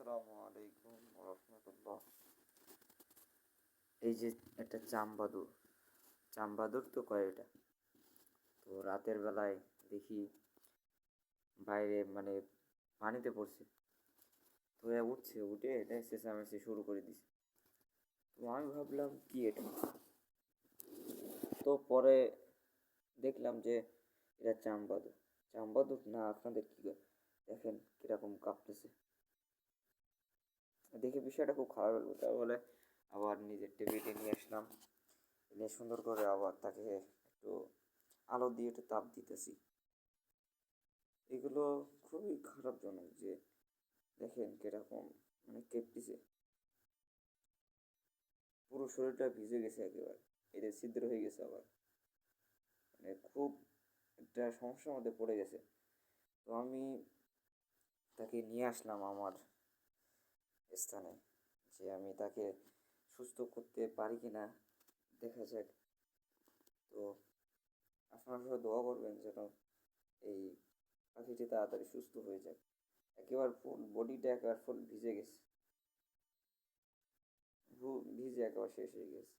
আসসালামু আলাইকুম রহমতুল্লাহ এই যে একটা চামবাদুর চামবাদুর তো কয় এটা? তো রাতের বেলায় দেখি বাইরে মানে পানিতে পড়ছে। তো এ উঠছে, উঠে এটা চেঁচামেচি শুরু করে দিছে। তো আমি ভাবলাম, কি এটা? তো পরে দেখলাম যে এটা চামবাদুর চামবাদুর না, আপনাদের কি দেখেন কীরকম কাঁপতেছে। দেখে বিষয়টা খুব খারাপ লাগল। তা বলে আবার নিজের টেবিলে নিয়ে আসলাম। এনে সুন্দর করে আবার তাকে একটু আলো দিয়ে একটু তাপ দিতেছি। এগুলো খুবই খারাপজনক যে দেখেন কীরকম মানে কেঁপতেছে। পুরো শরীরটা ভিজে গেছে একেবারে। এটা ছিদ্র হয়ে গেছে আবার। মানে খুব একটা সমস্যার মধ্যে পড়ে গেছে। তো আমি তাকে নিয়ে আসলাম আমার স্থানে যে আমি তাকে সুস্থ করতে পারি কি না দেখা যাক। তো আপনারা সবাই দোয়া করবেন যেন এই পাখিটি তাড়াতাড়ি সুস্থ হয়ে যায় একেবারে ফুল বডিটা একেবারে ফুল ভিজে গেছে। ভিজে একেবারে শেষ হয়ে গেছে।